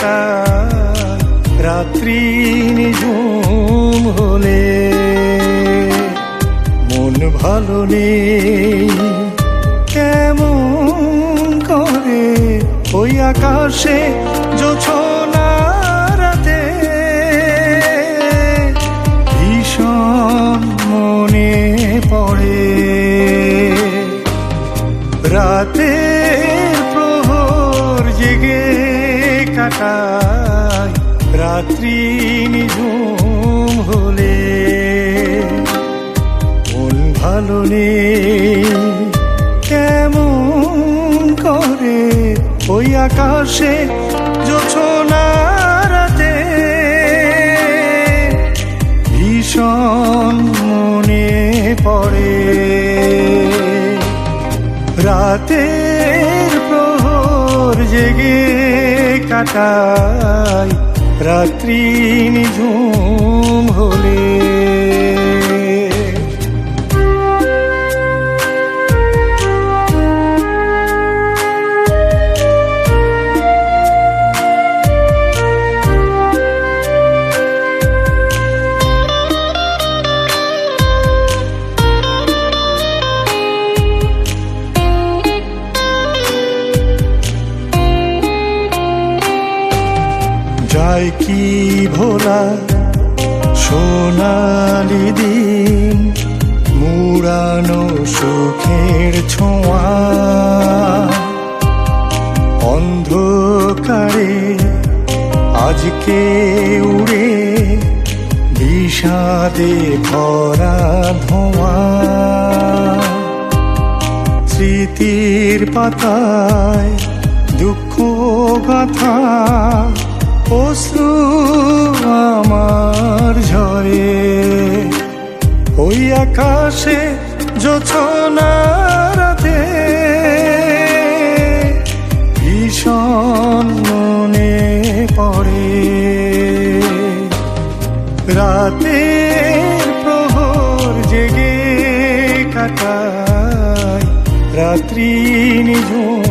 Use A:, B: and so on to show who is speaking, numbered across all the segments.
A: কাটা রাত্রি নিঝুম হলে মন ভালো নেই। কেমন করে ওই আকাশে জোছনা মনে পড়ে। রাতে কাটায় রাত্রি নিঝুম হলে মন ভালো নেই। কেমন করে ওই আকাশে রাতে? ভীষণ মনে পড়ে রাতের প্রহর জেগে কাটায় রাত্রি নিঝুম হলে যায় কি ভোলা? সোনালি দিন, মুড়ানো সুখের ছোঁয়া। অন্ধকারে আজকে উড়ে বিষাদে ভরা ধোঁয়া। স্মৃতির পাতায় দুঃখ গাথা অশ্রু আমার ঝরে। ওই আকাশে রাতে ভীষণ মনে পড়ে। রাতে প্রহর জেগে কাটায়, রাত্রি নিঝুম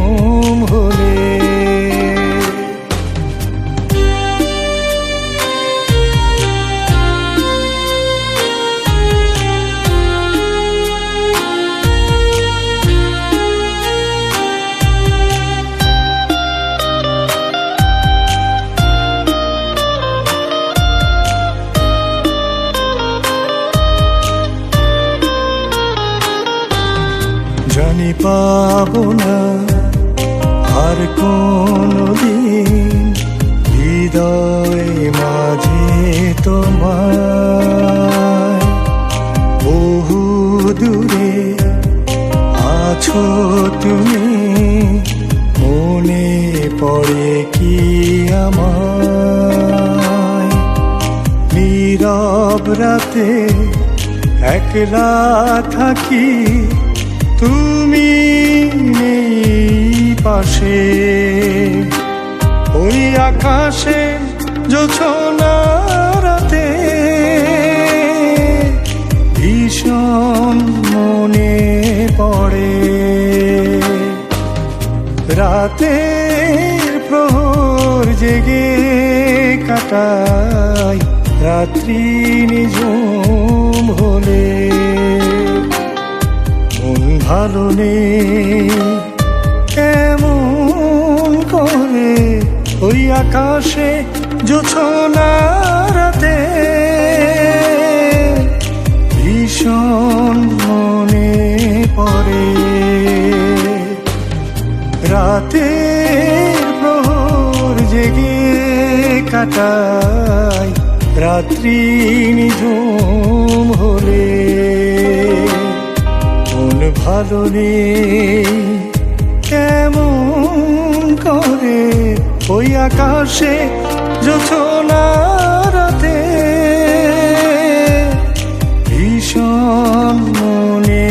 A: জানি পাবো না। আর কোনো দিন হৃদয় মাঝে তোমার বহু দূরে আছো তুমি, মনে পড়ে কি আমায়? নীরব রাতে একলা থাকি তুমি পাশে। ওই আকাশে জোছনা রাতে। ভীষণ মনে পড়ে। রাতের প্রহর জেগে কাটায় রাত্রি নিঝুম হলে। ভালো নেই কেমন করে ওই আকাশে জোছনা রাতে। ভীষণ মনে পড়ে। রাতে প্রহর জেগে কাটাই রাত্রি নিঝুম হলে। ভালো নেই। কেমন করে ওই আকাশে জোছনা রাতে? ভীষণ মনে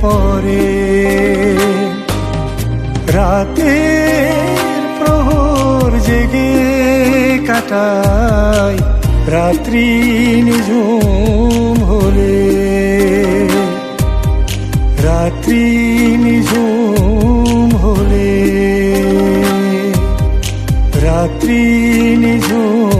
A: পড়ে। রাতের প্রহর জেগে কাটাই, রাত্রি নিঝুম রাত্রি নিঝুম হলে রাত্রি নিঝুম